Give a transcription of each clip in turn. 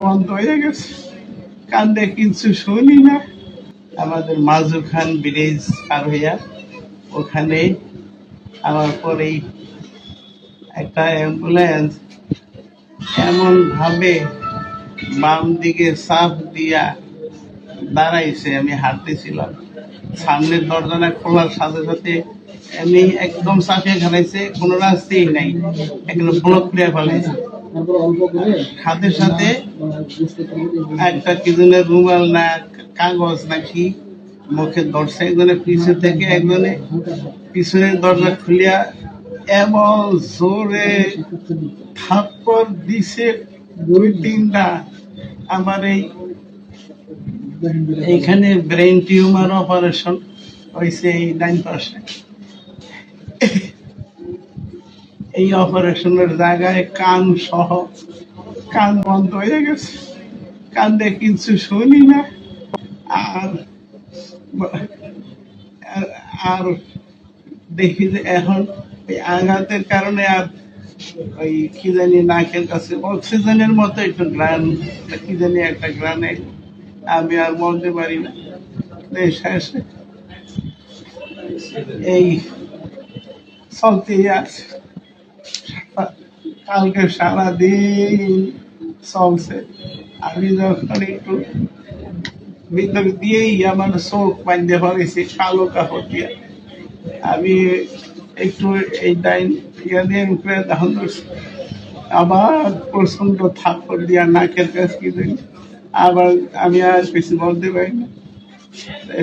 বন্ধ হয়ে গেছে। কান্দে কিছু শুনি না। আমাদের মাজু খান ব্রিজ পার হইয়া ওখানে আমার পরেই একটা অ্যাম্বুলেন্স এমন ভাবে বাম দিকে সাফ দিয়া দাঁড়াইছে, আমি হাঁটতেছিলাম। সামনের দরজাটা খোলার সাথে সাথে আমি একদম চাপে ঘালাইছে কোনো রাস্তাই নাই। একদম ব্লক করে ফেলাইছে। সাথে সাথে একটা কি জন্য রুমাল না, কাগজ নাকি মুখে ধরছে একজনে পিছনে থেকে একজনে পিছনের দরজা খুলিয়া এমন জোরে থাপ্পড় দিছে দুই তিনটা। আমার এই এইখানে ব্রেন টিউমার অপারেশন হয়েছে এই ডাইন পাশে এই অপারেশনের জায়গায় কান সহ কান বন্ধ হয়ে গেছে। কান্দে কিছু শুনি না। আর আর- দেখি যে এখন এই আঘাতের কারণে আর ওই কি জানি নাকের কাছে অক্সিজেনের মতো একটু গ্রান, কি জানি একটা গ্রানে আমি আর বলতে পারি না। শেষে এই চলতে আছে। কালকে সারাদিন চলছে। আমি যখন একটু ভিতর দিয়েই আমার চোখ বাঁধতে পারেছি কালো কাপড় দিয়ে। আমি একটু এই ডাইন ইয়া দিয়ে উপরে আবার প্রচণ্ড থাপ্পড় দিয়া নাকের কাছে আবার আমি আর বেশি বলতে পারি না।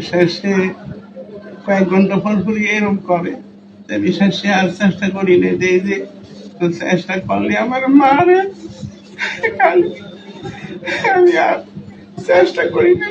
শেষে কয়েক ঘণ্টা পর পর এরকম করে। শেষে আর চেষ্টা করি না যে। যে চেষ্টা করলে আমার মারে। আমি আর চেষ্টা করি না।